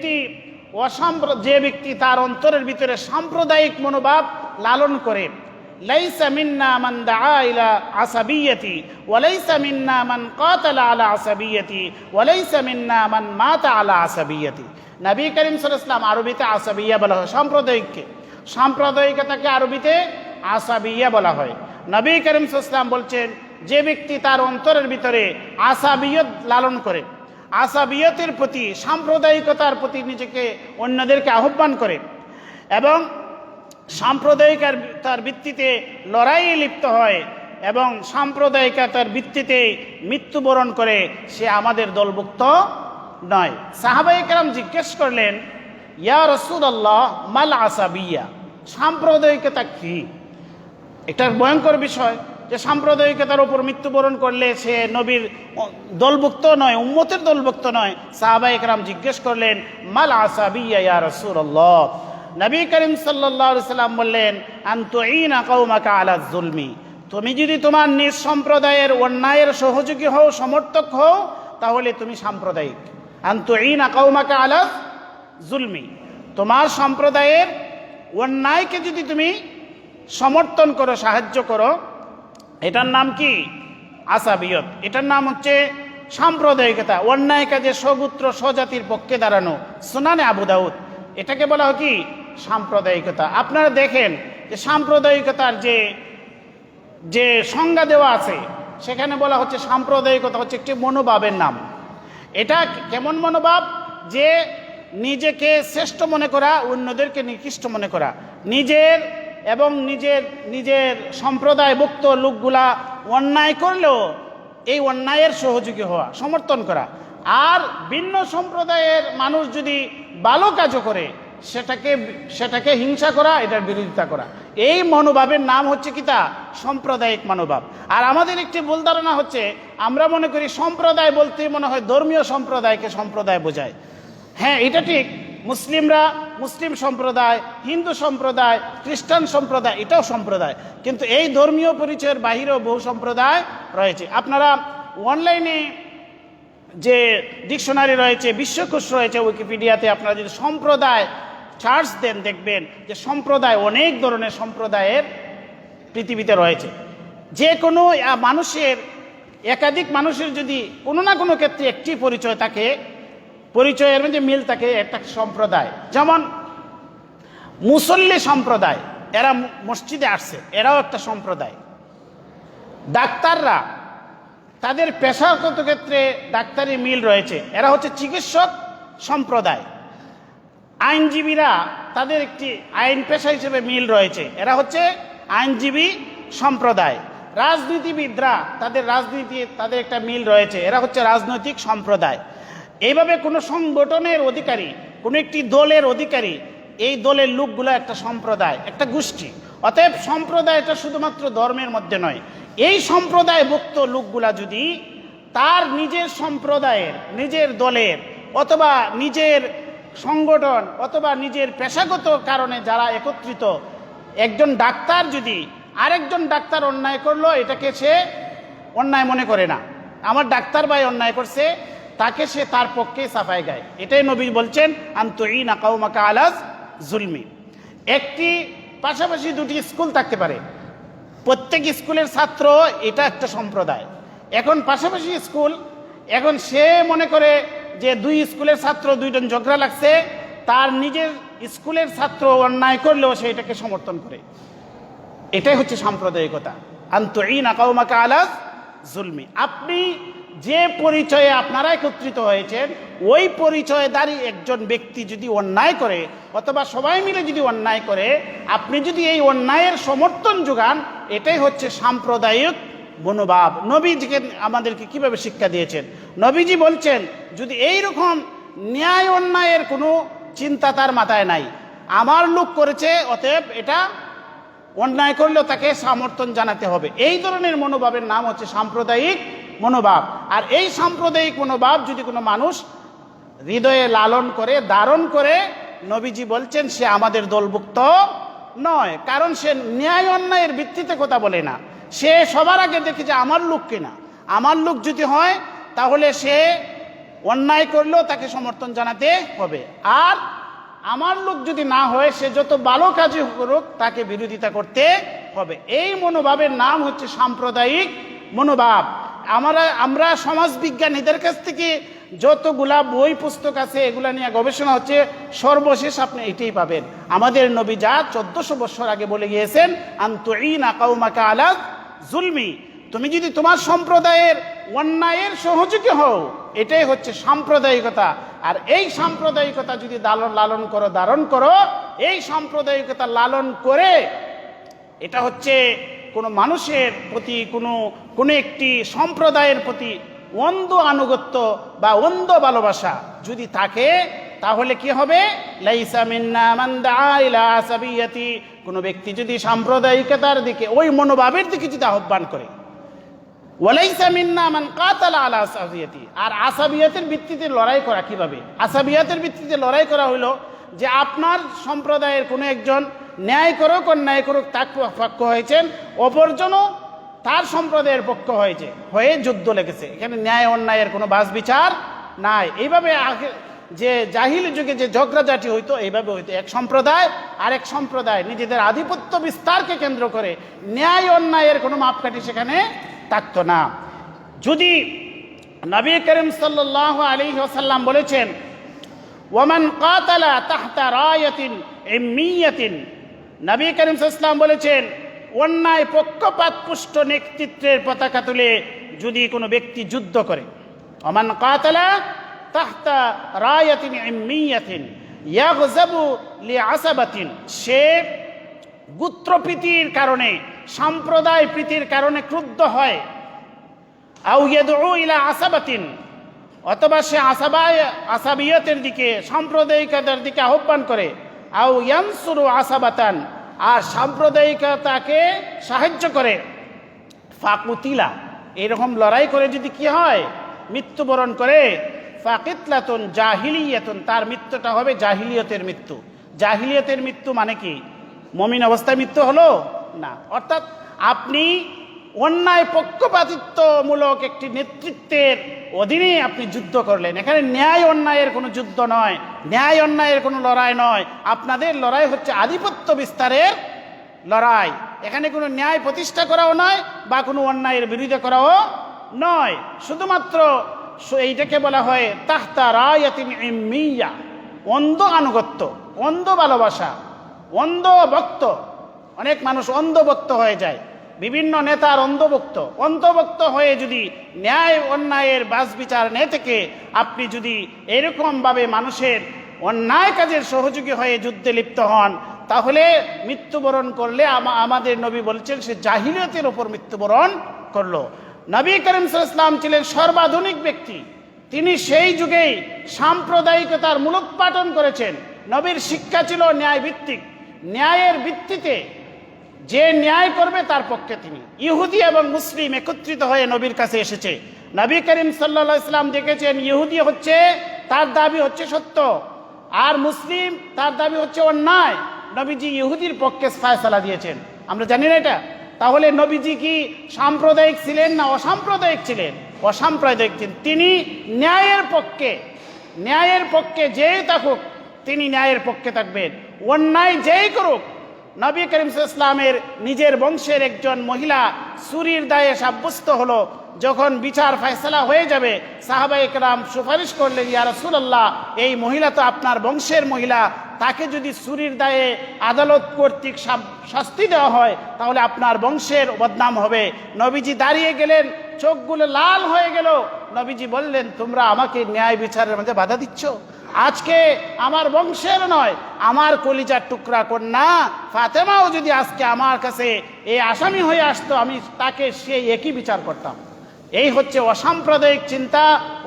ব্যক্তি অসাম্প্র, যে ব্যক্তি তার অন্তরের ভিতরে সাম্প্রদায়িক মনোভাব লালন করে, লাইসা মিন্না মান দাআ ইলা আসাবিয়্যতি ওয়া লাইসা মিন্না মান কাতালা আলা আসাবিয়্যতি ওয়া লাইসা মিন্না মান মাতা আলা আসাবিয়্যতি নবী করিম সাল্লাল্লাহু আরবিতে আসাবিয়া বলা হয়, সাম্প্রদায়িককে। সাম্প্রদায়িকতাকে আরবিতে আসাবিয়া বলা হয়। নবী করিম সাল্লাল্লাহু বলছেন, যে ব্যক্তি তার অন্তরের ভিতরে আসাবিয়ত লালন করে আসাবিয়তের প্রতি, সাম্প্রদায়িকতার প্রতি নিজেকে অন্যদেরকে আহ্বান করে এবং সাম্প্রদায়িকার তার ভিত্তিতে লড়াইয়ে লিপ্ত হয় এবং সাম্প্রদায়িকতার ভিত্তিতে মৃত্যুবরণ করে, সে আমাদের দলভুক্ত নয়। সাহাবাই সাহাবাইকরাম জিজ্ঞেস করলেন, ইয়া রসুল্লাহ মাল আসাবিয়া? সাম্প্রদায়িকতা কি? এটা ভয়ঙ্কর বিষয়। যে সাম্প্রদায়িকতার উপর মৃত্যুবরণ করলে সে নবীর দলভুক্ত নয়, উম্মতের দলভুক্ত নয়। সাহাবা একরাম জিজ্ঞেস করলেন, মাল আসাবিয়া ইয়া রাসূলুল্লাহ? নবী করিম সাল্লাম বললেন আলা জুলমি তুমি যদি তোমার নিজ সম্প্রদায়ের অন্যায়ের সহযোগী হও, সমর্থক হও, তাহলে তুমি সাম্প্রদায়িক। আনতুইনা কওমাকা আলা জুলমি তোমার সম্প্রদায়ের অন্যায়কে যদি তুমি সমর্থন করো, সাহায্য করো এটার নাম কি? আসাবিয়ত। এটার নাম হচ্ছে সাম্প্রদায়িকতা অন্যায় কাজে সগুত্র স্বজাতির পক্ষে দাঁড়ানো। সোনানে আবু দাউদ। এটাকে বলা হয় কি? সাম্প্রদায়িকতা। আপনারা দেখেন যে সাম্প্রদায়িকতার যে যে সংজ্ঞা দেওয়া আছে, সেখানে বলা হচ্ছে সাম্প্রদায়িকতা হচ্ছে একটি মনোভাবের নাম। এটা কেমন মনোভাব? যে নিজেকে শ্রেষ্ঠ মনে করা, অন্যদেরকে নিকৃষ্ট মনে করা। নিজের এবং নিজের নিজের সম্প্রদায়ভুক্ত লোকগুলা অন্যায় করলেও এই অন্যায়ের সহযোগী হওয়া, সমর্থন করা। আর ভিন্ন সম্প্রদায়ের মানুষ যদি ভালো কাজও করে, সেটাকে সেটাকে হিংসা করা, এটার বিরোধিতা করা। এই মনোভাবের নাম হচ্ছে কি তা? সাম্প্রদায়িক মনোভাব। আর আমাদের একটি ভুল ধারণা হচ্ছে, আমরা মনে করি সম্প্রদায় বলতে মনে হয় ধর্মীয় সম্প্রদায়কে সম্প্রদায় বোঝায়। হ্যাঁ এটা ঠিক, মুসলিমরা মুসলিম সম্প্রদায়, হিন্দু সম্প্রদায়, খ্রিস্টান সম্প্রদায়, এটাও সম্প্রদায়। কিন্তু এই ধর্মীয় পরিচয়ের বাহিরেও বহু সম্প্রদায় রয়েছে। আপনারা অনলাইনে যে ডিকশনারি রয়েছে, বিশ্বকোষ রয়েছে উইকিপিডিয়াতে আপনারা যদি সম্প্রদায় চার্জ দেন, দেখবেন যে সম্প্রদায় অনেক ধরনের সম্প্রদায়ের পৃথিবীতে রয়েছে। যে কোনো মানুষের, একাধিক মানুষের যদি কোনো না কোনো ক্ষেত্রে একটি পরিচয় থাকে পরিচয়ের মধ্যে মিল থাকে একটা সম্প্রদায়। যেমন মুসল্লি সম্প্রদায়, এরা মসজিদে আসছে, এরাও একটা সম্প্রদায়। ডাক্তাররা, তাদের পেশাগত ক্ষেত্রে ডাক্তারি মিল রয়েছে, এরা হচ্ছে চিকিৎসক সম্প্রদায়। আইনজীবীরা, তাদের একটি আইন পেশা হিসেবে মিল রয়েছে, এরা হচ্ছে আইনজীবী সম্প্রদায়। রাজনীতিবিদরা, তাদের রাজনীতি, তাদের একটা মিল রয়েছে, এরা হচ্ছে রাজনৈতিক সম্প্রদায়। এইভাবে কোনো সংগঠনের অধিকারী, কোনো একটি দলের অধিকারী, এই দলের লোকগুলো একটা সম্প্রদায়, একটা গোষ্ঠী। অতএব সম্প্রদায়টা শুধুমাত্র ধর্মের মধ্যে নয়। এই সম্প্রদায় সম্প্রদায়ভুক্ত লোকগুলা যদি তার নিজের সম্প্রদায়ের, নিজের দলের অথবা নিজের সংগঠন অথবা নিজের পেশাগত কারণে যারা একত্রিত, একজন ডাক্তার যদি আরেকজন ডাক্তার অন্যায় করল, এটাকে সে অন্যায় মনে করে না। আমার ডাক্তার ভাই অন্যায় করছে তাকে সে তার পক্ষে সাফাই গায়। এটাই নবী বলছেন আন্তই নাকাউমাকা আলাজ জুলমি। একটি, পাশাপাশি দুটি স্কুল থাকতে পারে। প্রত্যেক স্কুলের ছাত্র এটা একটা সম্প্রদায়। এখন পাশাপাশি স্কুল, এখন সে মনে করে যে দুই স্কুলের ছাত্র দুইজন ঝগড়া লাগছে, তার নিজের স্কুলের ছাত্র অন্যায় করলেও সে এটাকে সমর্থন করে। এটাই হচ্ছে সাম্প্রদায়িকতা। আন্তইন আকাউমাকা আলাজ জুলমি। আপনি যে পরিচয়ে আপনারা একত্রিত হয়েছেন, ওই পরিচয়দারী একজন ব্যক্তি যদি অন্যায় করে, অথবা সবাই মিলে যদি অন্যায় করে, আপনি যদি এই অন্যায়ের সমর্থন যোগান, এটাই হচ্ছে সাম্প্রদায়িক মনোভাব। নবীজিকে আমাদেরকে কীভাবে শিক্ষা দিয়েছেন? নবীজি বলছেন, যদি এই রকম ন্যায় অন্যায়ের কোনো চিন্তা তার মাথায় নাই, আমার লোক করেছে, অতএব এটা অন্যায় করলেও তাকে সমর্থন জানাতে হবে। এই ধরনের মনোভাবের নাম হচ্ছে সাম্প্রদায়িক মনোভাব। আর এই সাম্প্রদায়িক মনোভাব যদি কোনো মানুষ হৃদয়ে লালন করে, ধারণ করে, নবীজি বলছেন, সে আমাদের দলভুক্ত নয়। কারণ সে ন্যায় অন্যায়ের ভিত্তিতে কথা বলে না। সে সবার আগে দেখে যে আমার লোক কিনা। আমার লোক যদি হয়, তাহলে সে অন্যায় করলেও তাকে সমর্থন জানাতে হবে। আর আমার লোক যদি না হয়, সে যত ভালো কাজে করুক, তাকে বিরোধিতা করতে হবে। এই মনোভাবের নাম হচ্ছে সাম্প্রদায়িক মনোভাব। আমরা আমরা সমাজবিজ্ঞানীদের কাছ থেকে যতগুলা বই, পুস্তক আছে, এগুলা নিয়ে গবেষণা হচ্ছে, সর্বশেষ আপনি এটাই পাবেন। আমাদের নবী যা চোদ্দশো বছর আগে বলে গিয়েছেন আন্তইনা কাউমাকা আলা জুলমি। তুমি যদি তোমার সম্প্রদায়ের অন্যায়ের সহযোগী হও, এটাই হচ্ছে সাম্প্রদায়িকতা। আর এই সাম্প্রদায়িকতা যদি লালন লালন করো, ধারণ করো, এই সাম্প্রদায়িকতা লালন করে, এটা হচ্ছে কোনো মানুষের প্রতি, কোনো কোনো একটি সম্প্রদায়ের প্রতি অন্ধ আনুগত্য বা অন্ধ ভালোবাসা যদি থাকে, তাহলে কি হবে? কোনো ব্যক্তি যদি সাম্প্রদায়িকতার দিকে, ওই মনোভাবের দিকে যদি আহ্বান করে। আর আসাবিয়াতের ভিত্তিতে লড়াই করা কীভাবে? আসাবিয়াতের ভিত্তিতে লড়াই করা হলো যে আপনার সম্প্রদায়ের কোনো একজন ন্যায় করুক, অন্যায় করুক তার পক্ষ হয়েছেন, অপরজনও তার সম্প্রদায়ের পক্ষ হয়েছে, হয়ে যুদ্ধ লেগেছে। এখানে ন্যায়, অন্যায়ের কোনো বাস বিচার নাই। এইভাবে যে জাহিল যুগে যে ঝগড়াঝাটি হইতো, এইভাবে হইতো। এক সম্প্রদায় আর এক সম্প্রদায় নিজেদের আধিপত্য বিস্তারকে কেন্দ্র করে ন্যায়, অন্যায়ের কোনো মাপকাঠি সেখানে থাকতো না। যদি নবী করিম সাল্লাহ আলী ওসাল্লাম বলেছেন ওমান কাতালা তাহতা রায়াতিন এমিয়াতিন নবী করিম ইসলাম বলেছেন, অন্যায় পক্ষপাত পুষ্ট নেতৃত্বের পতাকা তুলে যদি কোনো ব্যক্তি যুদ্ধ করে, ওমান কাতালা তাহতা রায়াতিন এমিয়াতিন ইয়াগজাবু লি আসাবাতিন সে গুত্রপ্রীতির কারণে, সম্প্রদায় প্রীতির কারণে ক্রুদ্ধ হয়। আউ ইয়াদউ ইলা আসাবাতিন, অথবা সে আসাবায়, আসাবিয়তের দিকে, সাম্প্রদায়িকতার দিকে আহ্বান করে। আউ আসাবাতান, আর সাম্প্রদায়িকতাকে সাহায্য করে। ফাকুতিলা, এরকম লড়াই করে যদি কি হয়, মৃত্যুবরণ করে, ফাকিতলাতুন জাহিলিয়াতুন, তার মৃত্যুটা হবে জাহিলিয়তের মৃত্যু। জাহিলিয়তের মৃত্যু মানে কি? মমিন অবস্থায় মৃত্যু হলো? না। অর্থাৎ আপনি অন্যায় পক্ষপাতিত্বমূলক একটি নেতৃত্বের অধীনে আপনি যুদ্ধ করলেন। এখানে ন্যায় অন্যায়ের কোনো যুদ্ধ নয়, ন্যায় অন্যায়ের কোনো লড়াই নয়। আপনাদের লড়াই হচ্ছে আধিপত্য বিস্তারের লড়াই। এখানে কোনো ন্যায় প্রতিষ্ঠা করাও নয় বা কোনো অন্যায়ের বিরোধিতা করাও নয়। শুধুমাত্র এইটাকে বলা হয় তাহতা রায়াতিন অন্ধ আনুগত্য, অন্ধ ভালোবাসা, অন্ধ ভক্ত। অনেক মানুষ অন্ধভক্ত হয়ে যায়। বিভিন্ন নেতার অন্ধভক্ত অন্ধভক্ত হয়ে যদি ন্যায় অন্যায়ের বাস বিচার নে থেকে আপনি যদি এরকমভাবে মানুষের অন্যায় কাজের সহযোগী হয়ে যুদ্ধে লিপ্ত হন, তাহলে মৃত্যুবরণ করলে আমাদের নবী বলছেন সে জাহিলিয়তের ওপর মৃত্যুবরণ করল। নবী করিম ইসলাম ছিলেন সর্বাধুনিক ব্যক্তি। তিনি সেই যুগেই সাম্প্রদায়িকতার মূলোৎপাটন করেছেন। নবীর শিক্ষা ছিল ন্যায় ভিত্তিক ন্যায়ের ভিত্তিতে যে ন্যায় করবে তার পক্ষে তিনি। ইহুদি এবং মুসলিম একত্রিত হয়ে নবীর কাছে এসেছে। নবী করিম সাল্লা ইসলাম দেখেছেন ইহুদি হচ্ছে, তার দাবি হচ্ছে সত্য। আর মুসলিম, তার দাবি হচ্ছে অন্যায়। নবীজি ইহুদির পক্ষে ফায়সালা দিয়েছেন। আমরা জানি না এটা? তাহলে নবীজি কি সাম্প্রদায়িক ছিলেন না অসাম্প্রদায়িক ছিলেন? অসাম্প্রদায়িক ছিলেন। তিনি ন্যায়ের পক্ষে ন্যায়ের পক্ষে যেই থাকুক, তিনি ন্যায়ের পক্ষে থাকবেন। অন্যায় যেই করুক নবী করিম ইসলামের নিজের বংশের একজন মহিলা সুরির দায়ে সাব্যস্ত হলো, যখন বিচার ফয়সলা হয়ে যাবে সাহাবা একরাম সুপারিশ করলেন, ইয়া রাসূলুল্লাহ, এই মহিলা তো আপনার বংশের মহিলা, তাকে যদি সুরির দায়ে আদালত কর্তৃক শাস্তি দেওয়া হয়, তাহলে আপনার বংশের বদনাম হবে। নবীজি দাঁড়িয়ে গেলেন, চোখগুলো লাল হয়ে গেল। নবীজি বললেন, তোমরা আমাকে ন্যায় বিচারের মধ্যে বাধা দিচ্ছ? আজকে আমার বংশের নয়, আমার কলিজার টুকরা কন্যা ফাতেমাও যদি আজকে আমার কাছে এই আসামি হয়ে আসতো, আমি তাকে সেই একই বিচার করতাম। এই হচ্ছে অসাম্প্রদায়িক চিন্তা,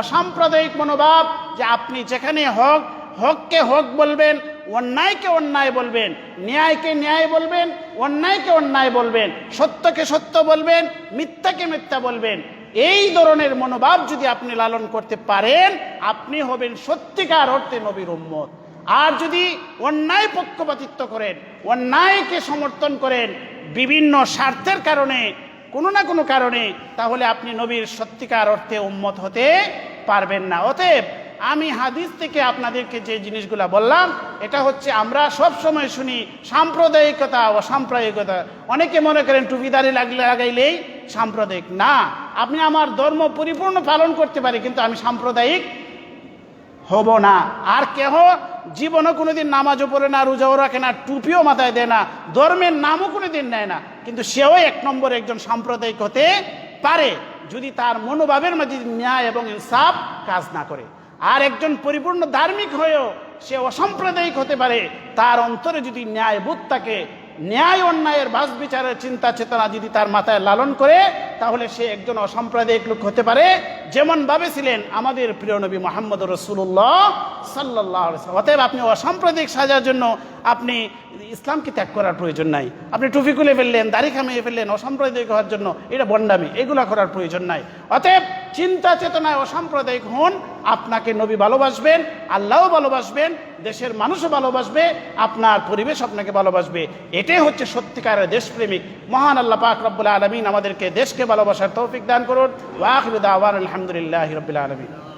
অসাম্প্রদায়িক মনোভাব যে আপনি যেখানে হক, হককে হক বলবেন, অন্যায়কে অন্যায় বলবেন, ন্যায়কে ন্যায় বলবেন, অন্যায়কে অন্যায় বলবেন, সত্যকে সত্য বলবেন, মিথ্যাকে মিথ্যা বলবেন এই ধরনের মনোভাব যদি আপনি লালন করতে পারেন, আপনি হবেন সত্যিকার অর্থে নবীর উম্মত। আর যদি অন্যায় পক্ষপাতিত্ব করেন, অন্যায়কে সমর্থন করেন, বিভিন্ন স্বার্থের কারণে, কোনো না কোনো কারণে, তাহলে আপনি নবীর সত্যিকার অর্থে উম্মত হতে পারবেন না। অতএব আমি হাদিস থেকে আপনাদেরকে যে জিনিসগুলো বললাম, এটা হচ্ছে আমরা সব সময় শুনি, সাম্প্রদায়িকতা ও সাম্প্রদায়িকতা অনেকে মনে করেন টুপিদারি লাগলে লাগাইলেই সাম্প্রদায়িক। না, আপনি আমার ধর্ম পরিপূর্ণ পালন করতে পারি, কিন্তু আমি সাম্প্রদায়িক হব না। আর কেহ জীবনও কোনোদিন নামাজও পড়ে না, রোজাও রাখে না, টুপিও মাথায় দেয় না, ধর্মের নামও কোনোদিন নেয় না, কিন্তু সেও এক নম্বর একজন সাম্প্রদায়িক হতে পারে, যদি তার মনোভাবের মাঝে ন্যায় এবং ইনসাফ কাজ না করে। আর একজন পরিপূর্ণ ধার্মিক হয়েও সে অসাম্প্রদায়িক হতে পারে, তার অন্তরে যদি ন্যায় বোধ থাকে ন্যায় অন্যায়ের বাস বিচারের চিন্তা চেতনা যদি তার মাথায় লালন করে, তাহলে সে একজন অসাম্প্রদায়িক লোক হতে পারে। যেমন ভাবে ছিলেন আমাদের প্রিয় নবী মোহাম্মদ রসুল্লাহ সাল্লাহ অতএব আপনি অসাম্প্রদায়িক সাজার জন্য আপনি ইসলামকে ত্যাগ করার প্রয়োজন নাই। আপনি টুপি খুলে ফেললেন, দাড়ি খামিয়ে ফেললেন, অসাম্প্রদায়িক হওয়ার জন্য এটা বন্ডামি, এগুলা করার প্রয়োজন নাই। অতএব চিন্তা চেতনায় অসাম্প্রদায়িক হন, আপনাকে নবী ভালোবাসবেন, আল্লাহও ভালোবাসবেন, দেশের মানুষও ভালোবাসবে, আপনার পরিবেশ আপনাকে ভালোবাসবে। এটাই হচ্ছে সত্যিকারের দেশপ্রেমিক। মহান আল্লাহ পাক রব্বুল আলমিন আমাদেরকে দেশকে ভালোবাসার তৌফিক দান করুন। দাওয়ান আলহামদুলিল্লাহ রবিল আলমিন